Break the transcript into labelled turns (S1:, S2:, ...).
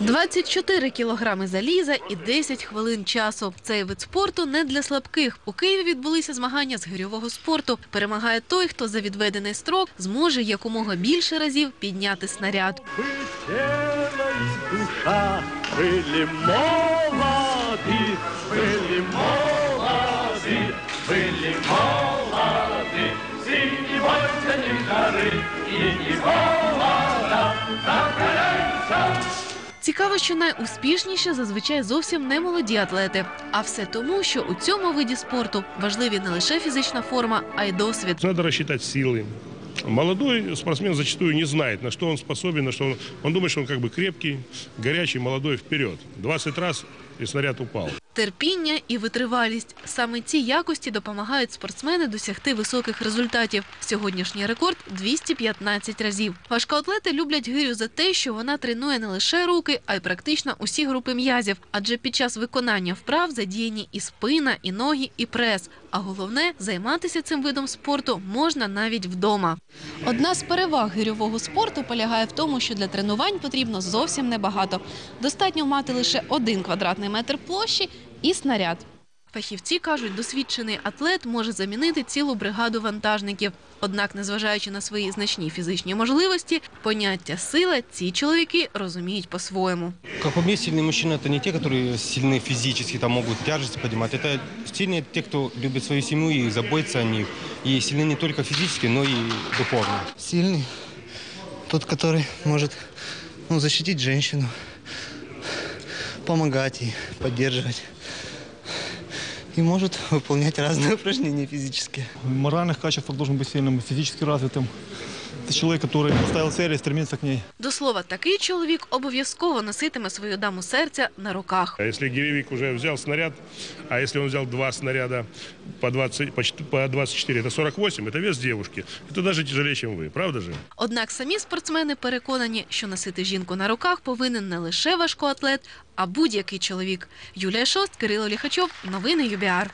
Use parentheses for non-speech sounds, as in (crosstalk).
S1: 24 кілограми заліза і 10 хвилин часу. Цей вид спорту не для слабких. У Києві відбулися змагання з гирьового спорту. Перемагає той, хто за відведений строк зможе якомога більше разів підняти снаряд.
S2: Бы тело и душа были молоды, были молоды, были молоды. Синий
S1: Цікаво, що найуспішніше зазвичай зовсім не молоді атлети. А все тому, що у цьому виді спорту важливі не лише фізична форма, а й досвід.
S3: Треба рассчитать сили. Молодой спортсмен зачастую не знает, на что он способен, на что он, он думает, что он как бы крепкий, горячий, молодой вперед. 20 раз и снаряд упал.
S1: Терпіння і витривалість саме ці якості допомагають спортсмени досягти високих результатів. Сьогоднішній рекорд 215 разів. Важкоатлети люблять гирю за те, що вона тренує не лише руки, а й практично усі групи м'язів. Адже під час виконання вправ задіяні і спина, і ноги, і прес. А головне, займатися цим видом спорту можна навіть вдома. Одна з переваг гирьового спорту полягає в тому, що для тренувань потрібно зовсім небагато. Достатньо мати лише один квадратний метр площі і снаряд. Фахівці кажуть, досвідчений атлет може замінити цілу бригаду вантажників. Однак, незважаючи на свої значні фізичні можливості, поняття сила ці чоловіки розуміють по-своєму.
S4: Как по мне, сильные мужчины это не те, которые сильны физически, там могут тяжести поднимать. Это сильные те, кто любит свою семью и заботится о них. И сильны не только физически, но и духовно.
S5: сильный, тот, который может ну, защитить женщину, помогать ей, поддерживать. И может выполнять разные (laughs) упражнения физические.
S6: В моральных качествах должен быть сильным, физически развитым. Это человек, который поставил цель и стремится к ней.
S1: До слова, такий чоловік обов'язково носитиме свою даму серця на руках.
S3: А если гиревик уже взял снаряд, а если он взял два снаряда по, 20, по чет- по 24, это 48, это вес девушки. Это даже тяжелее, чем вы, правда же?
S1: Однак самі спортсмени переконані, що носити жінку на руках повинен не лише важкоатлет, а будь-який чоловік. Юлія Шост, Кирило Ліхачов. Новини ЮБІАР.